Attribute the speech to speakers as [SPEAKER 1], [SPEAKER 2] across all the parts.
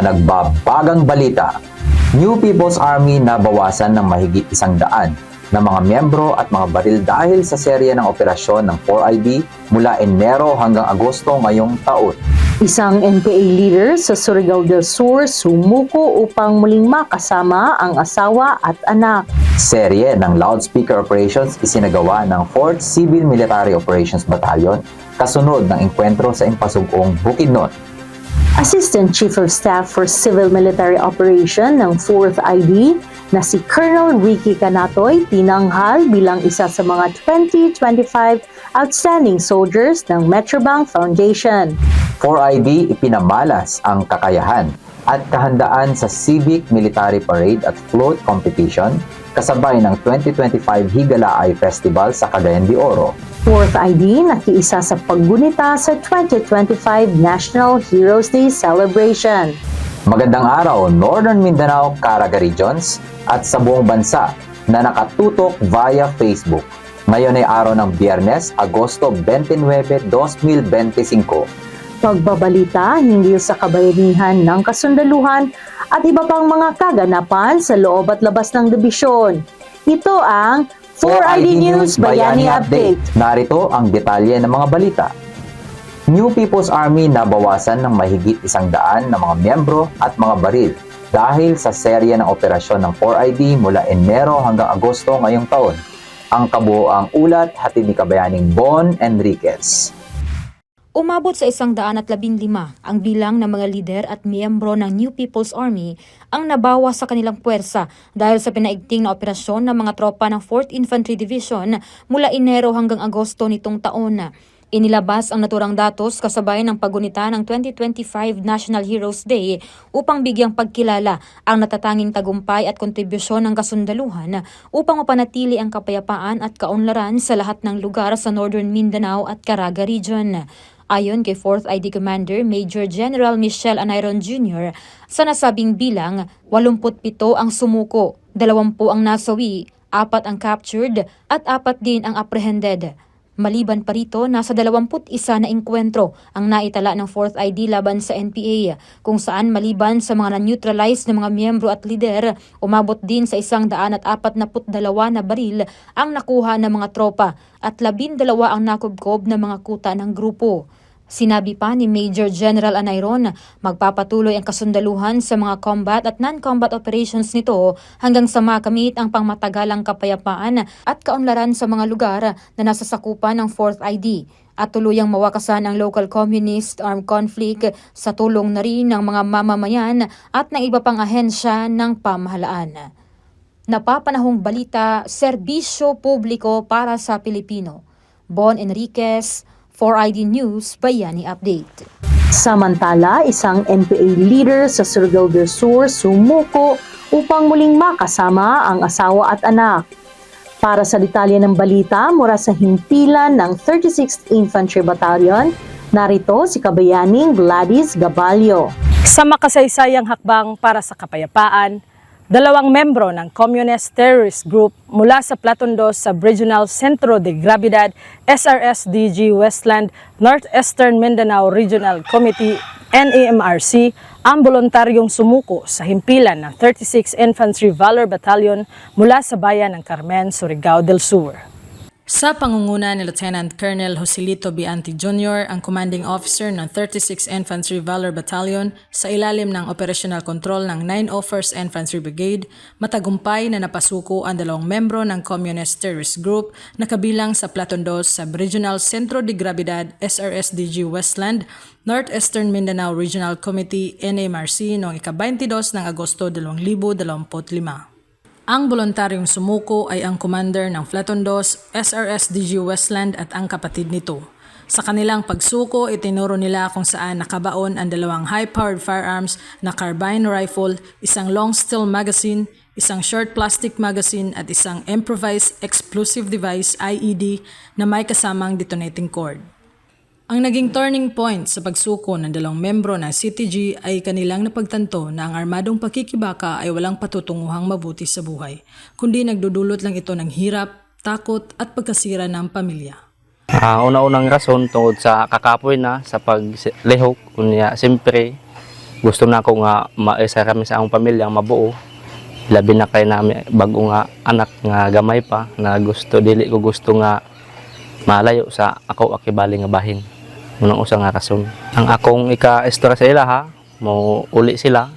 [SPEAKER 1] ng mga nagbabagang balita. New People's Army na bawasan ng mahigit isang daan na mga miyembro at mga baril dahil sa serye ng operasyon ng 4ID mula Enero hanggang Agosto ngayong taon.
[SPEAKER 2] Isang NPA leader sa Surigao del Sur sumuko upang muling makasama ang asawa at anak.
[SPEAKER 1] Serye ng loudspeaker operations isinagawa ng 4th Civil Military Operations Battalion kasunod ng engkwentro sa Impasugong Bukidnon.
[SPEAKER 2] Assistant Chief of Staff for Civil Military Operation ng 4th ID na si Colonel Ricky Canatoy tinanghal bilang isa sa mga 2025 Outstanding Soldiers ng Metrobank Foundation.
[SPEAKER 1] 4ID ipinamalas ang kakayahan at kahandaan sa Civic Military Parade at Float Competition kasabay ng 2025 Higalaay Festival sa Cagayan de Oro.
[SPEAKER 2] 4th ID nakiisa sa paggunita sa 2025 National Heroes Day Celebration.
[SPEAKER 1] Magandang araw Northern Mindanao, Caraga Regions at sa buong bansa na nakatutok via Facebook. Ngayon ay araw ng Biyernes, Agosto 29, 2025.
[SPEAKER 2] Pagbabalita hinggil sa kabayanihan ng kasundaluhan at iba pang mga kaganapan sa loob at labas ng debisyon. Ito ang 4ID News Bayani Update.
[SPEAKER 1] Narito ang detalye ng mga balita. New People's Army nabawasan ng mahigit isang daan na mga miyembro at mga baril dahil sa serya ng operasyon ng 4ID mula Enero hanggang Agosto ngayong taon. Ang kabuoang ulat hatid ni Kabayaning Bon Enriquez.
[SPEAKER 3] Umabot sa isang daan at labing lima ang bilang ng mga lider at miyembro ng New People's Army ang nabawa sa kanilang puwersa dahil sa pinaigting na operasyon ng mga tropa ng 4th Infantry Division mula Enero hanggang Agosto nitong taon. Inilabas ang naturang datos kasabay ng pagunita ng 2025 National Heroes Day upang bigyang pagkilala ang natatanging tagumpay at kontribusyon ng kasundaluhan upang mapanatili ang kapayapaan at kaunlaran sa lahat ng lugar sa Northern Mindanao at Caraga Region. Ayon kay 4th ID Commander Major General Michelle Anayron Jr., sa nasabing bilang, 87 ang sumuko, 20 ang nasawi, 4 ang captured at 4 din ang apprehended. Maliban pa rito, nasa 21 na engkwentro ang naitala ng 4th ID laban sa NPA, kung saan maliban sa mga na-neutralize na mga miyembro at lider, umabot din sa isang daan at apat na dalawa na baril ang nakuha ng mga tropa at labindalawa ang nakubkob na mga kuta ng grupo. Sinabi pa ni Major General Anayron, magpapatuloy ang kasundaluhan sa mga combat at non-combat operations nito hanggang sa makamit ang pangmatagalang kapayapaan at kaunlaran sa mga lugar na nasa sakupan ng 4th ID at tuluyang mawakasan ang local communist armed conflict sa tulong na rin ng mga mamamayan at ng iba pang ahensya ng pamahalaan. Napapanahong balita, serbisyo publiko para sa Pilipino. Bon Enriquez, 4ID News Bayani Update.
[SPEAKER 2] Samantala, isang NPA leader sa Surigao del Sur sumuko upang muling makasama ang asawa at anak. Para sa detalye ng balita mula sa himpilan ng 36th Infantry Battalion, narito si Kabayaning Gladys Gabalio.
[SPEAKER 4] Sa makasaysayang hakbang para sa kapayapaan, dalawang membro ng Communist Terrorist Group mula sa Platon 2 sa Regional Centro de Gravidad SRSDG Westland Northeastern Mindanao Regional Committee NAMRC ang voluntaryong sumuko sa himpilan ng 36 Infantry Valor Battalion mula sa bayan ng Carmen, Surigao del Sur. Sa pangunguna ni Lieutenant Colonel Joselito Bianti Jr., ang commanding officer ng 36 Infantry Valor Battalion sa ilalim ng operational control ng 901st Infantry Brigade, matagumpay na napasuko ang dalawang membro ng Communist Terrorist Group na kabilang sa Platon 2 sa Regional Centro de Gravidad SRSDG Westland, Northeastern Mindanao Regional Committee NMRC noong ika-22 ng Agosto 2025. Ang voluntaryong sumuko ay ang commander ng Flaton 2, SRSDG Westland at ang kapatid nito. Sa kanilang pagsuko, itinuro nila kung saan nakabaon ang dalawang high-powered firearms na carbine rifle, isang long steel magazine, isang short plastic magazine at isang improvised explosive device IED na may kasamang detonating cord. Ang naging turning point sa pagsuko ng dalawang membro ng CTG ay kanilang napagtanto na ang armadong pakikibaka ay walang patutunguhang mabuti sa buhay, kundi nagdudulot lang ito ng hirap, takot at pagkasira ng pamilya.
[SPEAKER 5] Ah, una-unang rason tungod sa kakapoy na sa paglihok kunya siyempre gusto na ko nga maisa kami sa akong pamilya mabuo labi na kay nami bago nga anak nga gamay pa na gusto dili ko gusto nga malayo sa ako akibali nga bahin unang usa nga rason ang akong ika-istorya sa ila ha mo uli sila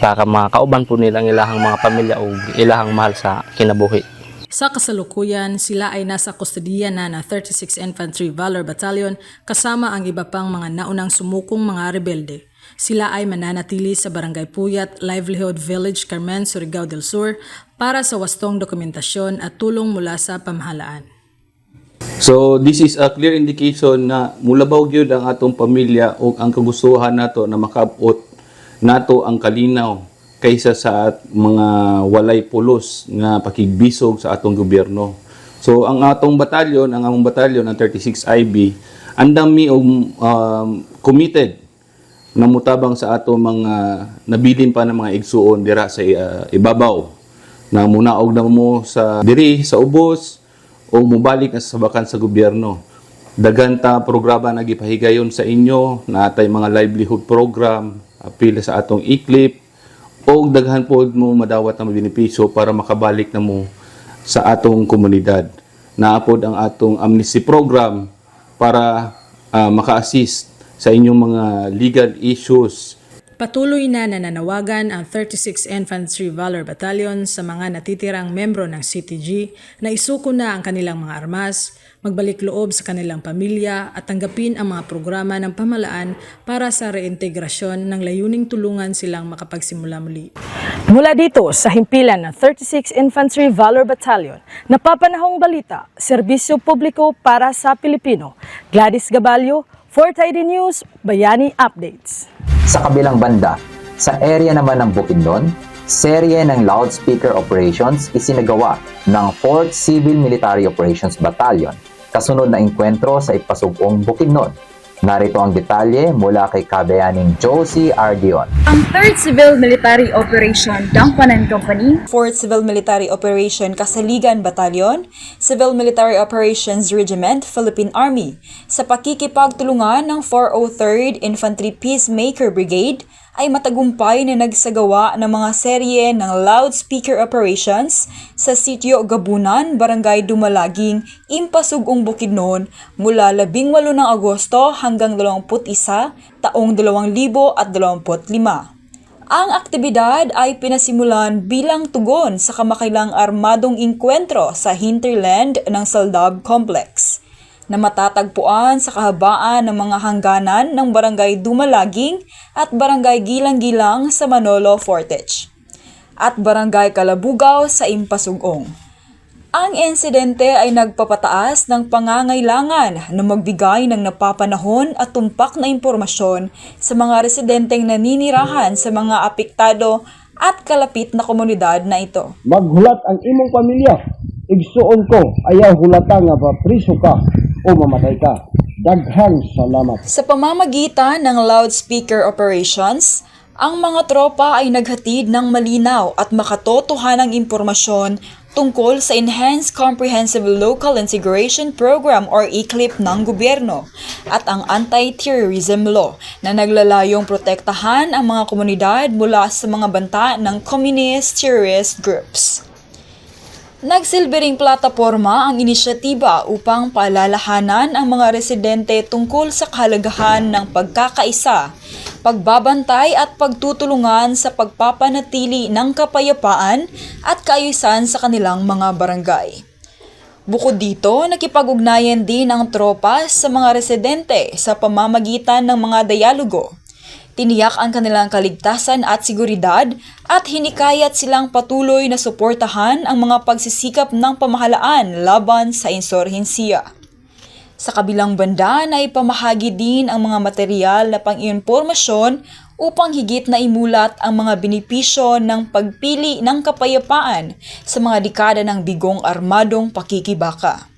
[SPEAKER 5] para makauban po nilang ilahang mga pamilya o ilahang mahal sa kinabuhi
[SPEAKER 4] Sa kasalukuyan, sila ay nasa kustodiya na ng 36 Infantry Valor Battalion kasama ang iba pang mga naunang sumukong mga rebelde. Sila ay mananatili sa Barangay Puyat, Livelihood Village, Carmen, Surigao del Sur para sa wastong dokumentasyon at tulong mula sa pamahalaan.
[SPEAKER 6] So this is a clear indication na mulabaw gyud ang atong pamilya o ang kagustuhan nato na makabot nato ang kalinaw kaysa sa at- mga walay pulos nga pakigbisog sa atong gobyerno. So ang atong batalyon, ang among batalyon ang 36 IB, andam mi og um, committed na mutabang sa atong mga nabilin pa ng mga igsuon dira sa uh, ibabaw na munaog na mo sa diri sa ubos o mubalik na sa sabakan sa gobyerno. Daganta programa na gipahigayon sa inyo na atay mga livelihood program apil sa atong iklip o daghan po mo madawat na benepisyo para makabalik na mo sa atong komunidad. Naapod ang atong amnesty program para ah, maka-assist sa inyong mga legal issues
[SPEAKER 4] Patuloy na nananawagan ang 36 Infantry Valor Battalion sa mga natitirang membro ng CTG na isuko na ang kanilang mga armas, magbalik loob sa kanilang pamilya at tanggapin ang mga programa ng pamalaan para sa reintegrasyon ng layuning tulungan silang makapagsimula muli. Mula dito sa himpilan ng 36 Infantry Valor Battalion, napapanahong balita, serbisyo publiko para sa Pilipino. Gladys Gabalio, 4ID News, Bayani Updates.
[SPEAKER 1] Sa kabilang banda, sa area naman ng Bukidnon, serye ng loudspeaker operations isinagawa ng 4th Civil Military Operations Battalion kasunod na engkwentro sa ipasugong Bukidnon. Narito ang detalye mula kay Kabayaning Josie Ardion.
[SPEAKER 7] Ang 3rd Civil Military Operation Dangpanan Company.
[SPEAKER 8] 4th Civil Military Operation Kasaligan Battalion, Civil Military Operations Regiment, Philippine Army, sa pakikipagtulungan ng 403rd Infantry Peacemaker Brigade, ay matagumpay na nagsagawa ng mga serye ng loudspeaker operations sa sitio Gabunan, Barangay Dumalaging, Impasugong Bukidnon mula 18 ng Agosto hanggang 21 taong 2025. Ang aktibidad ay pinasimulan bilang tugon sa kamakailang armadong inkwentro sa hinterland ng Saldab Complex na matatagpuan sa kahabaan ng mga hangganan ng Barangay Dumalaging at Barangay Gilang-Gilang sa Manolo Fortich at Barangay Kalabugaw sa Impasugong. Ang insidente ay nagpapataas ng pangangailangan na magbigay ng napapanahon at tumpak na impormasyon sa mga residenteng naninirahan sa mga apektado at kalapit na komunidad na ito.
[SPEAKER 9] maghulat ang imong pamilya. Igsuon ko, ayaw hulata nga ba priso ka o mamatay ka. Daghang salamat.
[SPEAKER 8] Sa pamamagitan ng loudspeaker operations, ang mga tropa ay naghatid ng malinaw at makatotohanang impormasyon tungkol sa Enhanced Comprehensive Local Integration Program or ECLIP ng gobyerno at ang Anti-Terrorism Law na naglalayong protektahan ang mga komunidad mula sa mga banta ng communist terrorist groups. Nagsilbering plataporma ang inisyatiba upang paalalahanan ang mga residente tungkol sa kahalagahan ng pagkakaisa, pagbabantay at pagtutulungan sa pagpapanatili ng kapayapaan at kaayusan sa kanilang mga barangay. Bukod dito, nakipag-ugnayan din ang tropa sa mga residente sa pamamagitan ng mga dialogo. Tiniyak ang kanilang kaligtasan at seguridad at hinikayat silang patuloy na suportahan ang mga pagsisikap ng pamahalaan laban sa insurhensiya. Sa kabilang banda na ipamahagi din ang mga material na pang-impormasyon upang higit na imulat ang mga benepisyo ng pagpili ng kapayapaan sa mga dekada ng bigong armadong pakikibaka.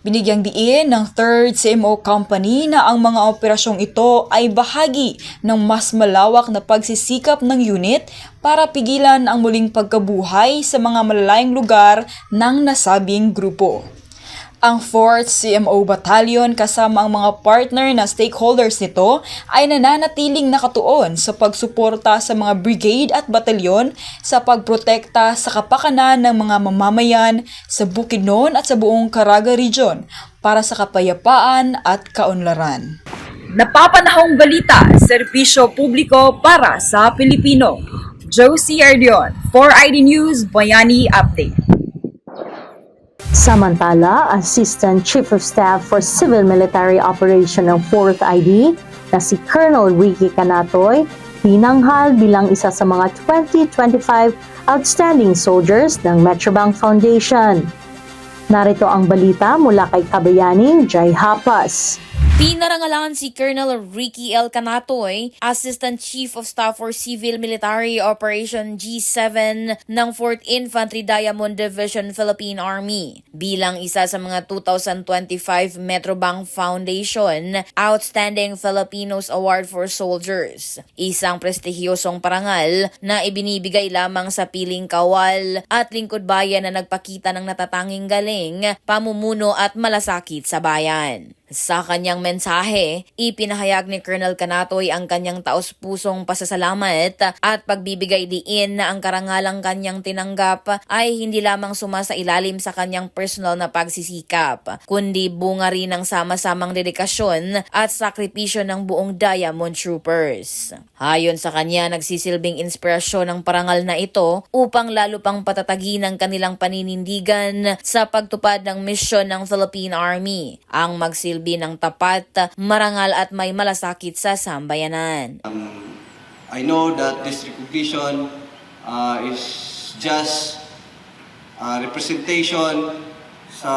[SPEAKER 8] Binigyang diin ng 3rd CMO Company na ang mga operasyong ito ay bahagi ng mas malawak na pagsisikap ng unit para pigilan ang muling pagkabuhay sa mga malalayong lugar ng nasabing grupo. Ang 4th CMO Battalion kasama ang mga partner na stakeholders nito ay nananatiling nakatuon sa pagsuporta sa mga brigade at batalyon sa pagprotekta sa kapakanan ng mga mamamayan sa Bukidnon at sa buong Caraga Region para sa kapayapaan at kaunlaran.
[SPEAKER 7] Napapanahong balita, serbisyo publiko para sa Pilipino. Josie Ardion, 4ID News, Bayani Update.
[SPEAKER 2] Samantala, Assistant Chief of Staff for Civil Military Operation ng 4th ID na si Colonel Ricky Canatoy, pinanghal bilang isa sa mga 2025 Outstanding Soldiers ng Metrobank Foundation. Narito ang balita mula kay Kabayaning Jai Hapas.
[SPEAKER 10] Pinarangalan si Colonel Ricky L. Canatoy, Assistant Chief of Staff for Civil Military Operation G7 ng 4th Infantry Diamond Division Philippine Army bilang isa sa mga 2025 Metrobank Foundation Outstanding Filipinos Award for Soldiers. Isang prestihiyosong parangal na ibinibigay lamang sa piling kawal at lingkod bayan na nagpakita ng natatanging galing, pamumuno at malasakit sa bayan. Sa kanyang mensahe, ipinahayag ni Colonel Canatoy ang kanyang taos-pusong pasasalamat at pagbibigay diin na ang karangalang kanyang tinanggap ay hindi lamang sumasa ilalim sa kanyang personal na pagsisikap, kundi bunga rin ng sama-samang dedikasyon at sakripisyo ng buong Diamond Troopers. Ayon sa kanya, nagsisilbing inspirasyon ng parangal na ito upang lalo pang patatagin ang kanilang paninindigan sa pagtupad ng misyon ng Philippine Army, ang magsilbi ng tapat, marangal at may malasakit sa sambayanan.
[SPEAKER 11] I know that this recognition uh, is just a representation sa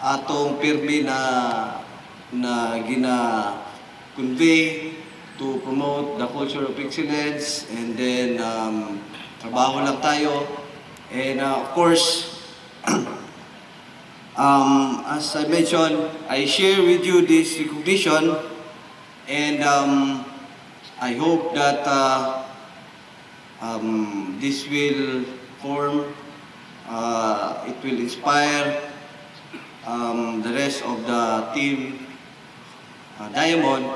[SPEAKER 11] atong pirmi na na gina convey to promote the culture of excellence and then um, trabaho lang tayo and uh, of course um, as I mentioned I share with you this recognition and um, I hope that uh, um, this will form, uh, it will inspire um, the rest of the team uh, Diamond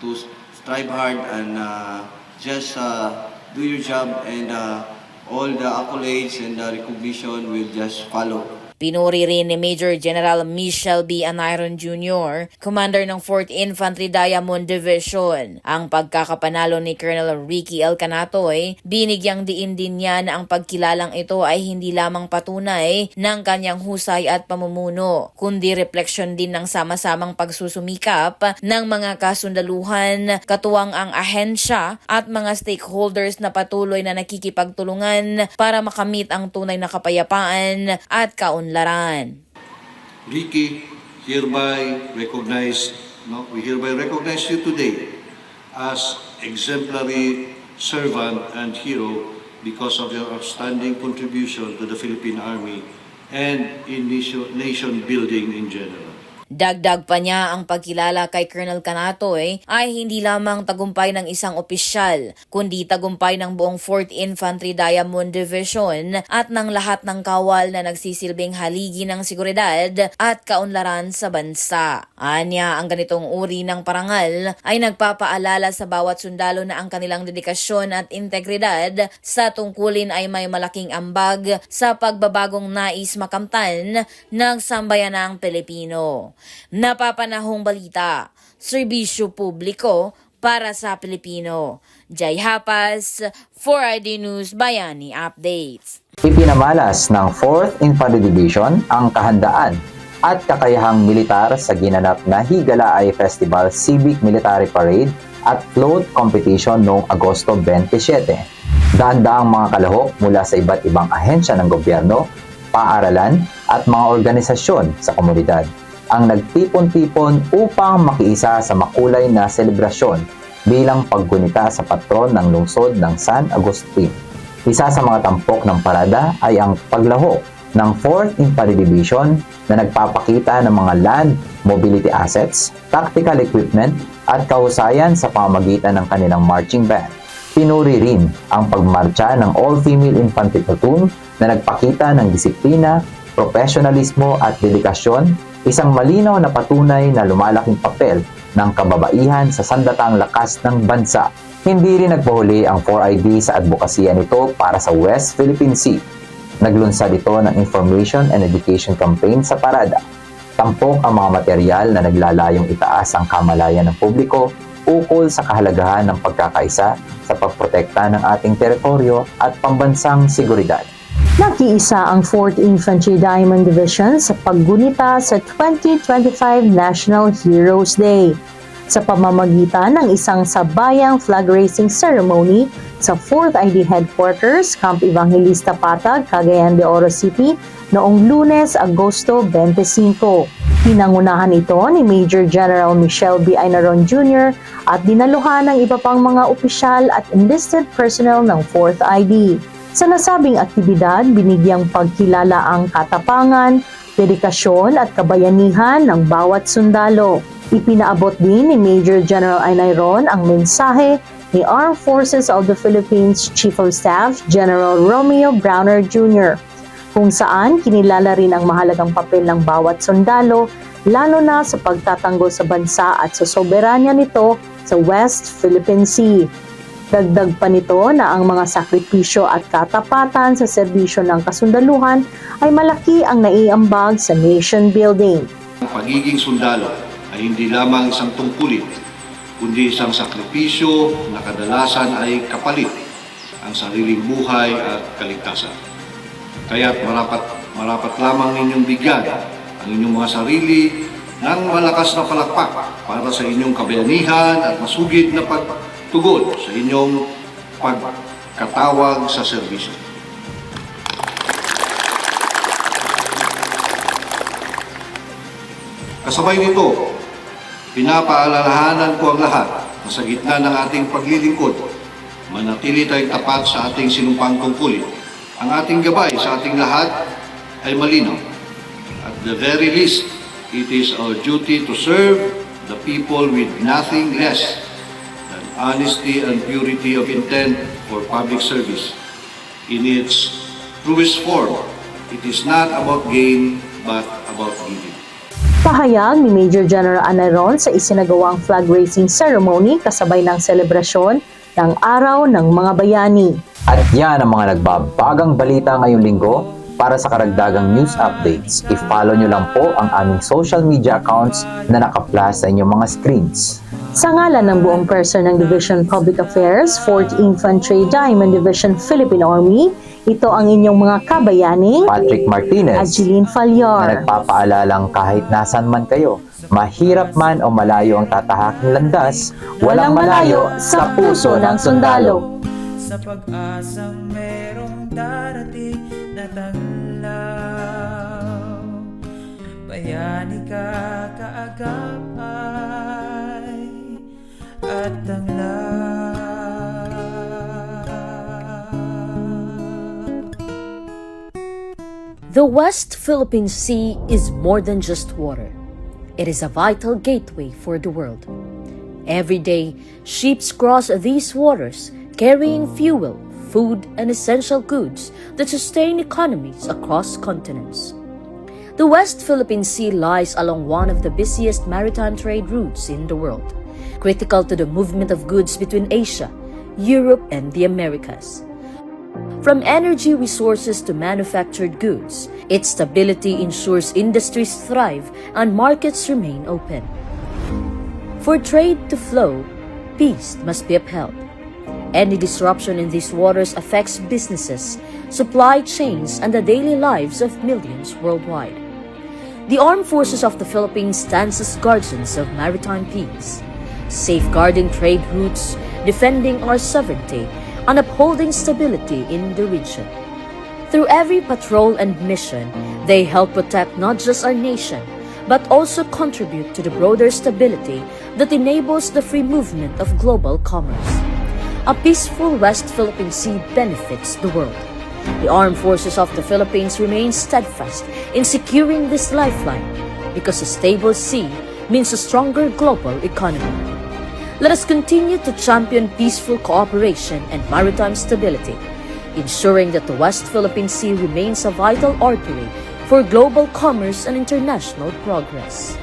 [SPEAKER 11] to strive hard and uh, just uh, do your job and uh, all the accolades and the recognition will just follow.
[SPEAKER 10] Pinuri rin ni Major General Michel B. Anayron Jr., Commander ng 4th Infantry Diamond Division. Ang pagkakapanalo ni Colonel Ricky L. Canatoy, binigyang diin din niya na ang pagkilalang ito ay hindi lamang patunay ng kanyang husay at pamumuno, kundi refleksyon din ng sama-samang pagsusumikap ng mga kasundaluhan, katuwang ang ahensya at mga stakeholders na patuloy na nakikipagtulungan para makamit ang tunay na kapayapaan at kaunlaran.
[SPEAKER 11] Ricky, hereby recognize, no, we hereby recognize you today as exemplary servant and hero because of your outstanding contribution to the Philippine Army and in nation building in general.
[SPEAKER 10] Dagdag pa niya ang pagkilala kay Colonel Canatoy ay hindi lamang tagumpay ng isang opisyal, kundi tagumpay ng buong 4th Infantry Diamond Division at ng lahat ng kawal na nagsisilbing haligi ng seguridad at kaunlaran sa bansa. Anya, ang ganitong uri ng parangal ay nagpapaalala sa bawat sundalo na ang kanilang dedikasyon at integridad sa tungkulin ay may malaking ambag sa pagbabagong nais makamtan ng sambayanang Pilipino. Napapanahong balita, serbisyo publiko para sa Pilipino. Jai Hapas, 4ID News Bayani Updates.
[SPEAKER 1] Ipinamalas ng 4th Infantry Division ang kahandaan at kakayahang militar sa ginanap na Higala Ay Festival Civic Military Parade at Float Competition noong Agosto 27. Daan-daang mga kalahok mula sa iba't ibang ahensya ng gobyerno, paaralan at mga organisasyon sa komunidad ang nagtipon-tipon upang makiisa sa makulay na selebrasyon bilang paggunita sa patron ng lungsod ng San Agustin. Isa sa mga tampok ng parada ay ang paglahok ng 4th Infantry Division na nagpapakita ng mga land mobility assets, tactical equipment at kahusayan sa pamamagitan ng kanilang marching band. Pinuri rin ang pagmarcha ng all-female infantry platoon na nagpakita ng disiplina, profesionalismo at dedikasyon, isang malinaw na patunay na lumalaking papel ng kababaihan sa sandatang lakas ng bansa. Hindi rin nagpahuli ang 4ID sa advokasya nito para sa West Philippine Sea. Naglunsad ito ng information and education campaign sa parada. Tampok ang mga material na naglalayong itaas ang kamalayan ng publiko ukol sa kahalagahan ng pagkakaisa sa pagprotekta ng ating teritoryo at pambansang seguridad.
[SPEAKER 2] Nakiisa ang 4th Infantry Diamond Division sa paggunita sa 2025 National Heroes Day sa pamamagitan ng isang sabayang flag raising ceremony sa 4th ID Headquarters, Camp Evangelista Patag, Cagayan de Oro City noong lunes, Agosto 25. Pinangunahan ito ni Major General Michelle B. Ainaron Jr. at dinaluhan ng iba pang mga opisyal at enlisted personnel ng 4th ID. Sa nasabing aktibidad, binigyang pagkilala ang katapangan, dedikasyon at kabayanihan ng bawat sundalo. Ipinaabot din ni Major General Ainayron ang mensahe ni Armed Forces of the Philippines Chief of Staff General Romeo Browner Jr. kung saan kinilala rin ang mahalagang papel ng bawat sundalo lalo na sa pagtatanggol sa bansa at sa soberanya nito sa West Philippine Sea. Dagdag pa nito na ang mga sakripisyo at katapatan sa serbisyo ng kasundaluhan ay malaki ang naiambag sa nation building.
[SPEAKER 11] Ang pagiging sundalo ay hindi lamang isang tungkulin, kundi isang sakripisyo na kadalasan ay kapalit ang sariling buhay at kaligtasan. Kaya't marapat, marapat lamang ninyong bigyan ang inyong mga sarili ng malakas na palakpak para sa inyong kabayanihan at masugid na pagtugon sa inyong pagkatawag sa serbisyo. Kasabay nito, pinapaalalahanan ko ang lahat na sa gitna ng ating paglilingkod, manatili tayong tapat sa ating sinumpang tungkulin. Ang ating gabay sa ating lahat ay malinaw. At the very least, it is our duty to serve the people with nothing less honesty and purity of intent for public service. In its truest form, it is not about gain, but about giving.
[SPEAKER 2] Pahayag ni Major General Anaron sa isinagawang flag raising ceremony kasabay ng selebrasyon ng Araw ng Mga Bayani.
[SPEAKER 1] At yan ang mga nagbabagang balita ngayong linggo. Para sa karagdagang news updates, i-follow nyo lang po ang aming social media accounts na naka-flash sa inyong mga screens.
[SPEAKER 2] Sa ngalan ng buong person ng Division Public Affairs, 4th Infantry Diamond Division Philippine Army, ito ang inyong mga kabayani,
[SPEAKER 1] Patrick Martinez,
[SPEAKER 2] at Jeline
[SPEAKER 1] na
[SPEAKER 2] Falyar.
[SPEAKER 1] nagpapaalalang kahit nasan man kayo, mahirap man o malayo ang tatahaking landas, walang malayo sa puso ng sundalo.
[SPEAKER 12] sa pag-asang merong darating Bayani ka kaagapay at
[SPEAKER 13] The West Philippine Sea is more than just water. It is a vital gateway for the world. Every day, ships cross these waters carrying fuel, food, and essential goods that sustain economies across continents. The West Philippine Sea lies along one of the busiest maritime trade routes in the world, critical to the movement of goods between Asia, Europe, and the Americas. From energy resources to manufactured goods, its stability ensures industries thrive and markets remain open. For trade to flow, peace must be upheld. Any disruption in these waters affects businesses, supply chains, and the daily lives of millions worldwide. The Armed Forces of the Philippines stands as guardians of maritime peace, safeguarding trade routes, defending our sovereignty, and upholding stability in the region. Through every patrol and mission, they help protect not just our nation, but also contribute to the broader stability that enables the free movement of global commerce. A peaceful West Philippine Sea benefits the world. The armed forces of the Philippines remain steadfast in securing this lifeline because a stable sea means a stronger global economy. Let us continue to champion peaceful cooperation and maritime stability, ensuring that the West Philippine Sea remains a vital artery for global commerce and international progress.